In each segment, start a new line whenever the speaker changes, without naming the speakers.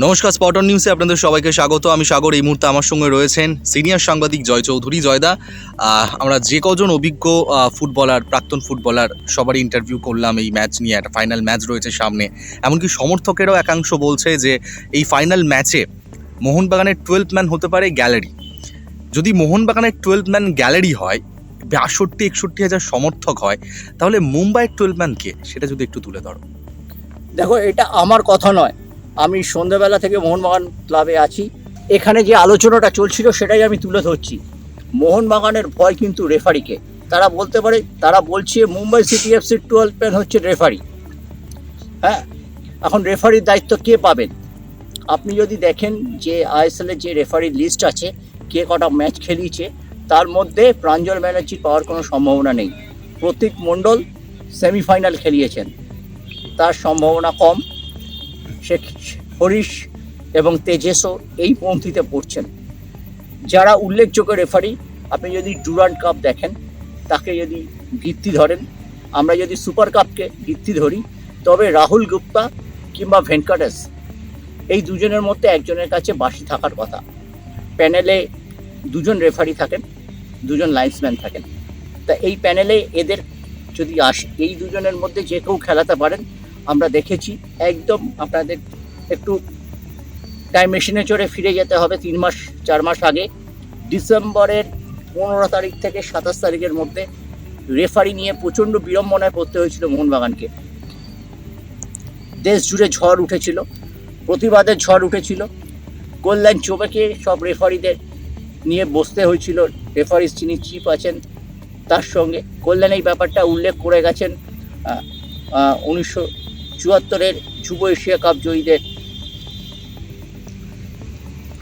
নমস্কার স্পটন নিউজে আপনাদের সবাইকে স্বাগত। আমি সাগর, এই মুহূর্তে আমার সঙ্গে রয়েছেন সিনিয়র সাংবাদিক জয় চৌধুরী। জয়দা আমরা যে কজন অভিজ্ঞ ফুটবলার, প্রাক্তন ফুটবলার সবারই ইন্টারভিউ করলাম এই ম্যাচ নিয়ে, একটা ফাইনাল ম্যাচ রয়েছে সামনে। এমনকি সমর্থকেরও একাংশ বলছে যে এই ফাইনাল ম্যাচে মোহনবাগানের টুয়েলভ ম্যান হতে পারে গ্যালারি যদি মোহনবাগানের টুয়েলভ ম্যান গ্যালারি হয়, বাষট্টি, একষট্টি হাজার সমর্থক হয়, তাহলে মুম্বাইয়ের টুয়েলভ ম্যান কে? সেটা যদি একটু তুলে ধরো।
দেখো, এটা আমার কথা নয়। আমি সন্ধ্যাবেলা থেকে মোহনবাগান ক্লাবে আছি। এখানে যে আলোচনাটা চলছিল সেটাই আমি তুলে ধরছি। মোহনবাগানের ভয় কিন্তু রেফারিকে। তারা বলতে পারে, তারা বলছে মুম্বাই সিটি এফসির টুয়েলভ ম্যান হচ্ছে রেফারি। হ্যাঁ এখন রেফারির দায়িত্ব কে পাবেন? আপনি যদি দেখেন যে আইএসএলের যে রেফারির লিস্ট আছে, কে কটা ম্যাচ খেলিয়েছে, তার মধ্যে প্রাঞ্জল ব্যানার্জি পাওয়ার কোনো সম্ভাবনা নেই। প্রতীক মণ্ডল সেমিফাইনাল খেলিয়েছেন। তার সম্ভাবনা কম। সে হরিশ এবং তেজেসও এই পন্থীতে পড়ছেন। যারা উল্লেখযোগ্য রেফারি, আপনি যদি ডুরান্ট কাপ দেখেন, তাকে যদি ভিত্তি ধরেন, আমরা যদি সুপার কাপকে ভিত্তি ধরি, তবে রাহুল গুপ্তা কিংবা ভেঙ্কটেশ, এই দুজনের মধ্যে একজনের কাছে বাসি থাকার কথা। প্যানেলে দুজন রেফারি থাকেন, দুজন লাইন্সম্যান থাকেন। তা এই প্যানেলে এদের যদি আসে, এই দুজনের মধ্যে যে কেউ খেলাতে পারেন আমরা দেখেছি। একদম আপনাদের একটু টাইম মেশিনে চড়ে ফিরে যেতে হবে তিন মাস, চার মাস আগে। ডিসেম্বরের পনেরো তারিখ থেকে সাতাশ তারিখের মধ্যে রেফারি নিয়ে প্রচণ্ড বিড়ম্বনায় পড়তে হয়েছিল মোহনবাগানকে। দেশ জুড়ে ঝড় উঠেছিল প্রতিবাদের ঝড় উঠেছিল। কল্যাণ চোবেকে সব রেফারিদের নিয়ে বসতে হয়েছিল। রেফারি যিনি চিফ আছেন, তার সঙ্গে। কল্যাণ এই ব্যাপারটা উল্লেখ করে গেছেন উনিশশো চুয়াত্তরের যুব এশিয়া কাপ জয়ীদের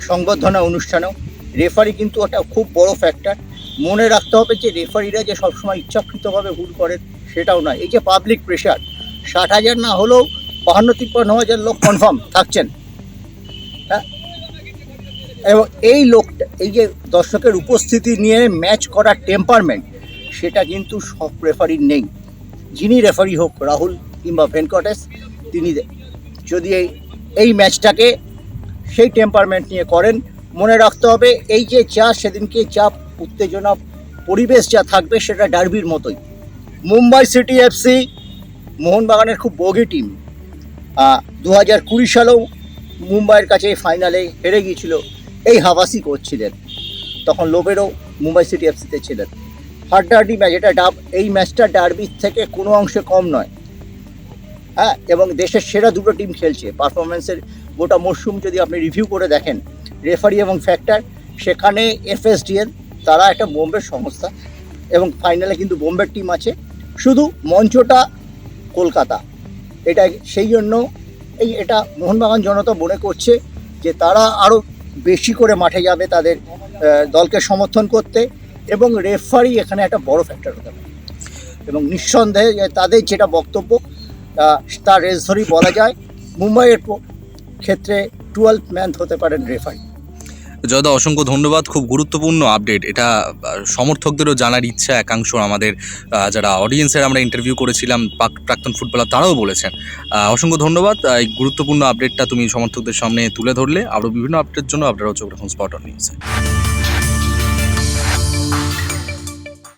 সংবর্ধনা অনুষ্ঠানেও রেফারি কিন্তু ওটা খুব বড় ফ্যাক্টর মনে রাখতে হবে যে রেফারিরা যে সবসময় ইচ্ছাকৃতভাবে ভুল করেন সেটাও নয়। এই যে পাবলিক প্রেশার ষাট হাজার না হলেও বাহান্ন, তিপ্পান্ন হাজার লোক কনফার্ম থাকছেন। হ্যাঁ? এবং এই লোকটা এই যে দর্শকের উপস্থিতি নিয়ে ম্যাচ করার টেম্পারমেন্ট সেটা কিন্তু সব রেফারির নেই। যিনি রেফারি হোক, রাহুল কিংবা ভেঙ্কটেশ তিনি যদি এই এই ম্যাচটাকে সেই টেম্পারমেন্ট নিয়ে করেন, মনে রাখতে হবে এই যে চা সেদিনকে চাপ উত্তেজনা পরিবেশ যা থাকবে সেটা ডার্বির মতোই। মুম্বাই সিটি এফসি মোহনবাগানের খুব বগি টিম দু হাজার কুড়ি সালেও মুম্বাইয়ের কাছে ফাইনালে হেরে গিয়েছিল। এই হাবাসি করছিলেন তখন লোবেরও মুম্বাই সিটি এফসিতে ছিলেন। হাড্ডাহাড্ডি ম্যাচ, এটা ডাব এই ম্যাচটা ডার্বির থেকে কোনো অংশে কম নয়। হ্যাঁ এবং দেশের সেরা দুটো টিম খেলছে। পারফরমেন্সের গোটা মরশুম যদি আপনি রিভিউ করে দেখেন রেফারি এবং ফ্যাক্টর সেখানে এফএসডিএল তারা একটা বোম্বের সংস্থা, এবং ফাইনালে কিন্তু বোম্বের টিম আছে। শুধু মঞ্চটা কলকাতা। এটা সেই জন্য এই এটা মোহনবাগান জনতা মনে করছে যে তারা আরও বেশি করে মাঠে যাবে তাদের দলকে সমর্থন করতে, এবং রেফারি এখানে একটা বড় ফ্যাক্টর হতে পারে। এবং নিঃসন্দেহে তাদের যেটা বক্তব্য তার রেস ধরেই বলা যায়, মুম্বাইয়ের ক্ষেত্রে টুয়েলভ ম্যান হতে পারেন রেফারি
জয়দা অসংখ্য ধন্যবাদ। খুব গুরুত্বপূর্ণ আপডেট এটা সমর্থকদেরও জানার ইচ্ছা একাংশ আমাদের যারা অডিয়েন্সের আমরা ইন্টারভিউ করেছিলাম প্রাক্তন ফুটবলার তারাও বলেছেন। অসংখ্য ধন্যবাদ। এই গুরুত্বপূর্ণ আপডেটটা তুমি সমর্থকদের সামনে তুলে ধরলে। আরও বিভিন্ন আপডেটের জন্য আপনারাও চোখ রাখুন স্পট অন নিউজে